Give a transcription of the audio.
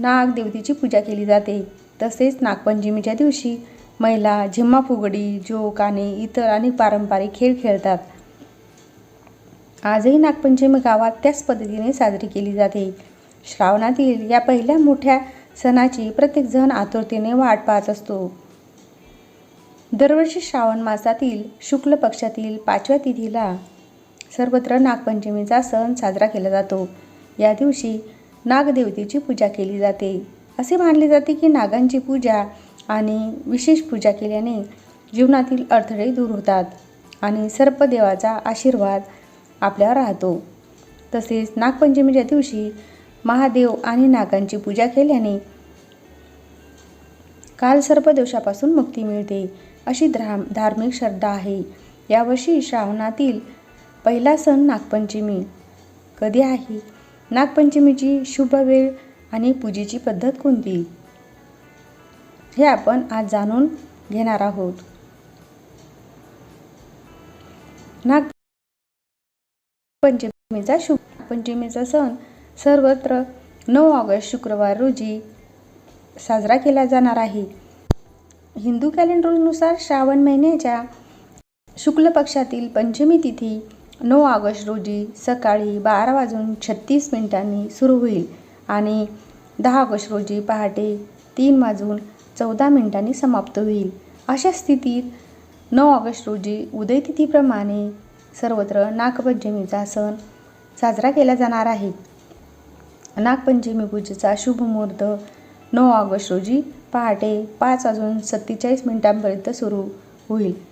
नागदेवतेची पूजा केली जाते. तसेच नागपंचमीच्या दिवशी महिला झिम्मा फुगडी जोक आणि इतर अनेक पारंपरिक खेळ खेळतात. आजही नागपंचमी गावात त्याच पद्धतीने साजरी केली जाते. श्रावणातील या पहिल्या मोठ्या सणाची प्रत्येकजण आतुरतेने वाट पाहत असतो. दरवर्षी श्रावण मासातील शुक्ल पक्षातील पाचव्या तिथीला सर्वत्र नागपंचमीचा सण साजरा केला जातो. या दिवशी नागदेवतेची पूजा केली जाते. असे मानले जाते की नागांची पूजा आणि विशेष पूजा केल्याने जीवनातील अडथळे दूर होतात आणि सर्पदेवाचा आशीर्वाद आपल्यावर राहतो. तसेच नागपंचमीच्या दिवशी महादेव आणि नागांची पूजा केल्याने काल सर्पदोषापासून मुक्ती मिळते अशी ध्रा धार्मिक श्रद्धा आहे. यावर्षी श्रावणातील पहिला सण नागपंचमी. कधी आहे? नागपंचमीची शुभ वेळ आणि पूजेची पद्धत कोणती? हे आपण आज जाणून घेणार आहोत. नागपंचमीचा शुभ पंचमीचा सण सर्वत्र नऊ ऑगस्ट शुक्रवार रोजी साजरा केला जाणार आहे. हिंदू कॅलेंडरनुसार श्रावण महिन्याच्या शुक्ल पक्षातील पंचमी तिथी नऊ ऑगस्ट रोजी सकाळी बारा वाजून छत्तीस मिनिटांनी सुरू होईल आणि दहा ऑगस्ट रोजी पहाटे तीन वाजून चौदा मिनिटांनी समाप्त होईल. अशा स्थितीत नऊ ऑगस्ट रोजी उदयतिथीप्रमाणे सर्वत्र नागपंचमीचा सण साजरा केला जाणार आहे. नागपंचमी पूजेचा शुभ मुहूर्त नऊ ऑगस्ट रोजी पहाटे पाच वाजून सत्तेचाळीस मिनिटांपर्यंत सुरू होईल.